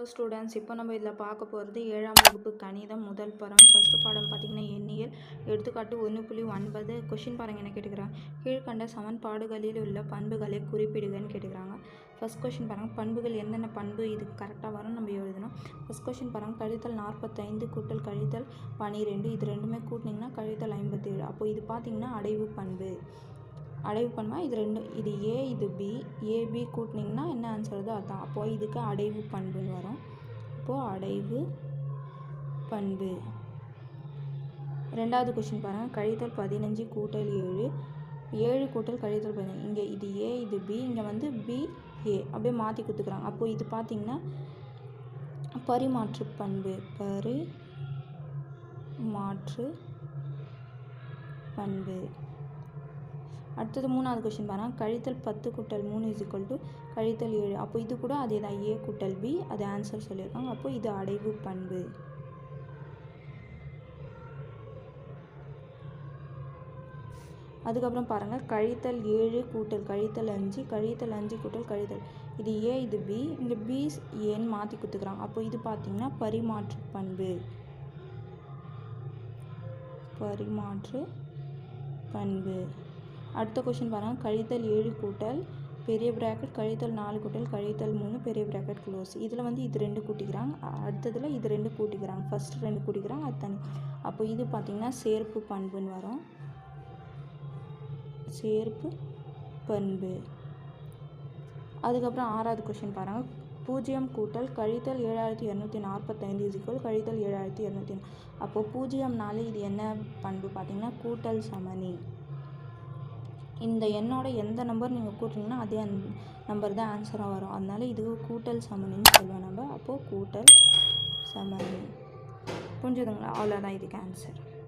Hello students இப்போ நம்ம இதில் பார்க்க போகிறது ஏழாம் வகுப்பு கணிதம் முதல் பரம். ஃபஸ்ட்டு பாடம் பார்த்திங்கன்னா எண்ணியல் எடுத்துக்காட்டு ஒன்று புள்ளி ஒன்பது. கொஷின் பாருங்க என்ன கேட்டுக்கிறாங்க? கீழ்கண்ட சமன்பாடுகளில் உள்ள பண்புகளை குறிப்பிடுகன்னு கேட்டுக்கிறாங்க. ஃபஸ்ட் கொஷின் பாருங்கள் பண்புகள் என்னென்ன பண்பு? இது கரெக்டாக வரும் நம்ம எழுதணும். ஃபஸ்ட் கொஷின் பாருங்கள் கழித்தல் நாற்பத்தைந்து கூட்டல் கழித்தல் பன்னிரெண்டு இது ரெண்டுமே கூட்டினீங்கன்னா கழித்தல் ஐம்பத்தேழு. அப்போ இது பார்த்திங்கன்னா அடைவு பண்பு. அடைவு பண்ணுமா? இது ரெண்டு இது ஏ இது பி ஏபி கூட்டினீங்கன்னா என்ன ஆன்சர் வருதோ அதான். அப்போது இதுக்கு அடைவு பண்புன்னு வரும். அப்போது அடைவு பண்பு. ரெண்டாவது கொஷின் பாருங்கள் கழித்தல் பதினஞ்சு கூட்டல் ஏழு. ஏழு கூட்டல் கழித்தல் பதினஞ்சு. இங்கே இது ஏ இது பி இங்கே வந்து பி ஏ அப்படியே மாற்றி கொடுத்துக்குறாங்க. அப்போது இது பார்த்திங்கன்னா பரிமாற்று பண்பு. பரி மாற்று பண்பு. அடுத்தது மூணாவது கொஷின் பாருங்கள் கழித்தல் பத்து கூட்டல் மூணு இஸ் ஈக்குவல் டு கழித்தல் ஏழு. அப்போ இது கூட அதே தான் ஏ கூட்டல் பி அது ஆன்சர் சொல்லியிருக்காங்க. அப்போ இது அடைவு பண்பு. அதுக்கப்புறம் பாருங்கள் கழித்தல் ஏழு கூட்டல் கழித்தல் அஞ்சு கழித்தல் அஞ்சு கூட்டல் கழித்தல். இது ஏ இது பி இந்த பி ஏன்னு மாற்றி கொடுத்துக்கிறாங்க. அப்போ இது பார்த்திங்கன்னா பரிமாற்று பண்பு. பரிமாற்று பண்பு. அடுத்த கொஷின் பாருங்கள் கழித்தல் ஏழு கூட்டல் பெரிய ப்ராக்கெட் கழித்தல் நாலு கூட்டல் கழித்தல் மூணு பெரிய ப்ராக்கெட் க்ளோஸ் இதில் வந்து இது ரெண்டு கூட்டிக்கிறாங்க. அடுத்ததில் இது ரெண்டு கூட்டிக்கிறாங்க. ஃபஸ்ட்டு ரெண்டு கூட்டிக்கிறாங்க அது தனி அப்போ இது பார்த்திங்கன்னா சேர்ப்பு பண்புன்னு வரும். சேர்ப்பு பண்பு. அதுக்கப்புறம் ஆறாவது கொஷின் பாருங்கள் பூஜ்ஜியம் கூட்டல் கழித்தல் ஏழாயிரத்தி இரநூத்தி நாற்பத்தைந்து இசிக்கோல் கழித்தல் ஏழாயிரத்தி இரநூத்தி அப்போது பூஜ்ஜியம்னாலே இது என்ன பண்பு பார்த்திங்கன்னா கூட்டல் சமனி இந்த எண்ணோட எந்த நம்பர் நீங்கள் கூட்டுறீங்கன்னா அதே நம்பர் தான் ஆன்சராக வரும். அதனால இது கூட்டல் சமணின்னு சொல்லுவோம் நம்ம. அப்போது கூட்டல் சமணி. புரிஞ்சுதுங்களா? அவ்வளோதான் இதுக்கு ஆன்சர்